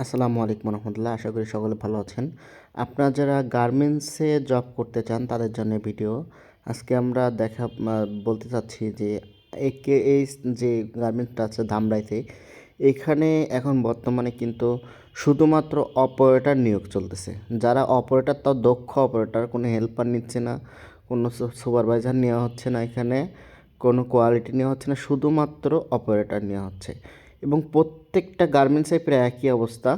আসসালামু আলাইকুম রহমতুল্লাহ, আশা করি সকলে ভালো আছেন। আপনারা যারা গার্মেন্টসে জব করতে চান, তাদের জন্য ভিডিও। আজকে আমরা দেখা বলতে চাচ্ছি যে একে এই যে গার্মেন্টসটা আছে ধামরাইতে, এখানে এখন বর্তমানে কিন্তু শুধুমাত্র অপারেটর নিয়োগ চলতেছে। যারা অপারেটর, তাও দক্ষ অপারেটর, কোনো হেল্পার নিচ্ছে না, কোনো সুপারভাইজার নেওয়া হচ্ছে না এখানে, কোনো কোয়ালিটি নেওয়া হচ্ছে না, শুধুমাত্র অপারেটর নেওয়া হচ্ছে। এবং প্রত্যেকটা গার্মেন্টসে প্রায় একই অবস্থা।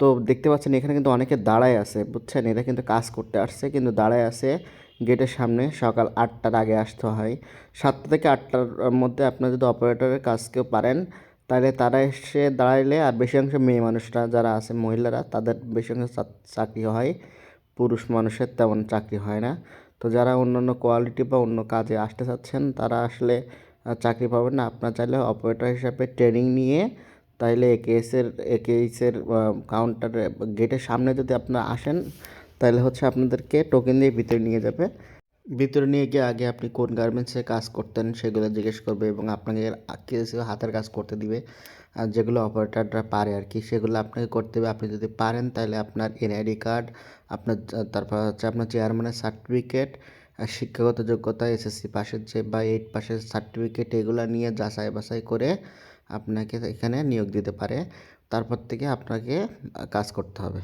তো দেখতে পাচ্ছেন এখানে কিন্তু অনেকে দাঁড়ায় আছে, বুঝছেন? এরা কিন্তু কাজ করতে আসছে, কিন্তু দাঁড়ায় আছে গেটের সামনে। সকাল আটটার আগে আসতে হয়। সাতটা থেকে আটটার মধ্যে আপনারা যদি অপারেটরের কাজ কেউ পারেন, তাহলে তারা এসে দাঁড়াইলে আর বেশি অংশ মেয়ে মানুষরা যারা আছে, মহিলারা, তাদের বেশি অংশ চাকরি হয়। পুরুষ মানুষের তেমন চাকরি হয় না। তো যারা অন্যান্য কোয়ালিটি বা অন্য কাজে আসতে চাচ্ছেন, তারা আসলে চাকরি পাবেন না। আপনার চাইলে অপারেটর হিসাবে ট্রেনিং নিয়ে তাইলে একেএসের একেএসের কাউন্টারে গেটের সামনে যদি আপনারা আসেন তাহলে হচ্ছে আপনাদেরকে টোকেন দিয়ে ভিতরে নিয়ে যাবে। ভিতরে নিয়ে গিয়ে আগে আপনি কোন গার্মেন্টসে কাজ করতেন সেগুলো জিজ্ঞেস করবে এবং আপনাকে কিছু হাতের কাজ করতে দিবে, আর যেগুলো অপারেটররা পারে আর কি সেগুলো আপনাকে করতে হবে। আপনি যদি পারেন তাহলে আপনার এনআইডি কার্ড আপনার, তারপর হচ্ছে আপনার চেয়ারম্যানের সার্টিফিকেট শিক্ষাগত যোগ্যতা এসএসসি পাশের যে বা এইট পাশের সার্টিফিকেট এগুলো নিয়ে যাচাই বাছাই করে আপনাকে এখানে নিয়োগ দিতে পারে। তারপর থেকে আপনাকে কাজ করতে হবে।